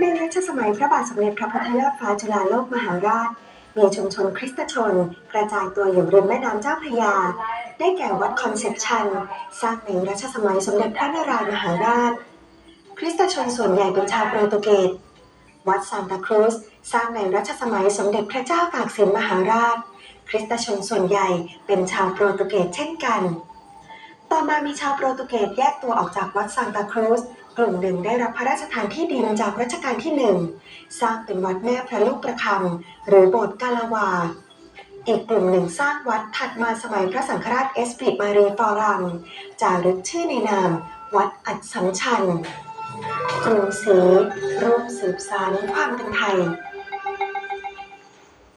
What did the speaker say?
ในรัชสมัยพระบาทสมเด็จพระพุทธยอดฟ้าจุฬาโลกมหาราช มีชุมชนคริสตชน กระจายตัวอยู่ริมแม่น้ำเจ้าพระยา ได้แก่วัดคอนเซปชัน สร้างในรัชสมัยสมเด็จพระนารายณ์มหาราช คริสตชนส่วนใหญ่เป็นชาวโปรตุเกส วัดซานตาครูสสร้างในรัชสมัยสมเด็จพระเจ้าตากสินมหาราช คริสตชนส่วนใหญ่เป็นชาวโปรตุเกสเช่นกัน ต่อมามีชาวโปรตุเกสแยกตัวออกจากวัดซานตาครูสกลุ่มหนึ่งได้รับพระราชทานที่ดินจากรัชกาลที่หนึ่งสร้างเป็นวัดแม่พระลูกประคำหรือโบสถ์กาลาวา อีกกลุ่มหนึ่งสร้างวัดถัดมาสมัยพระสังฆราชเอสปิมารีฟอรัมจารึกชื่อในนาม วัดอัดสัมชันกรุงศรีร่วมสืบสานความเป็นไทย